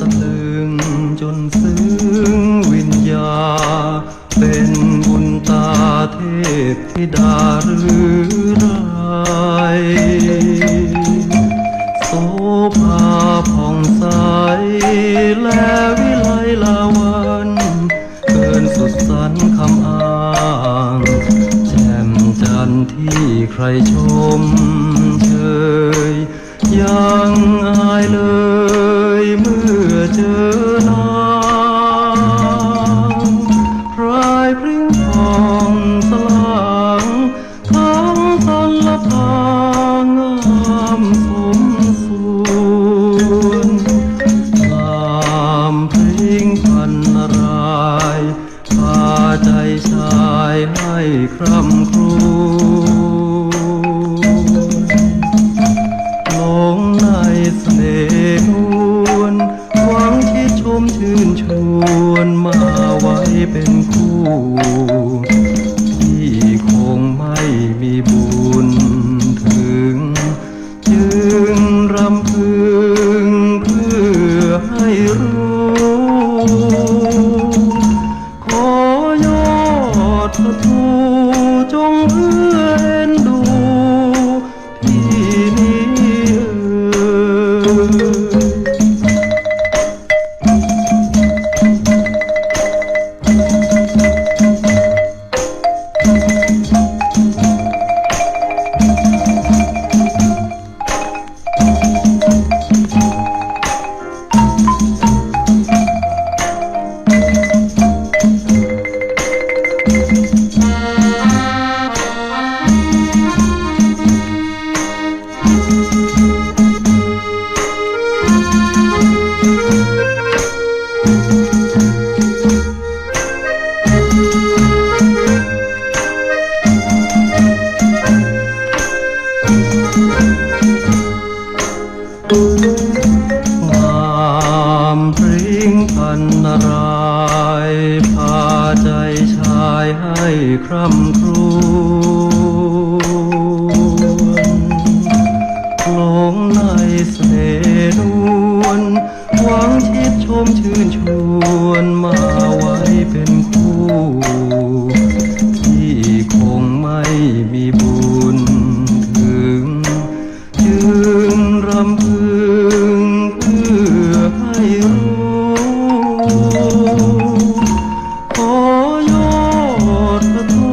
ตะลึจนซึ้งวิญญา เป็นบุญตาเทพธิดาหรือไรโสภาผ่องใสและวิไลลาวันเกินสุดสันคำอ้างแจ่มจันที่ใครชมเชยายให้คร่ำครวญหลงในเสน่ห์นวลหวังที่ชมชื่นชวนมาไว้เป็นคู่ที่คงไม่มีบุญถึง จึงรำพึงเพื่อให้รู้ พร งามพริ้งพันรายพาใจชายให้คร่ำครวญหลงในเสน่ห์นวลหวังชิดชมชื่นชวนมา ขอยอดพระทู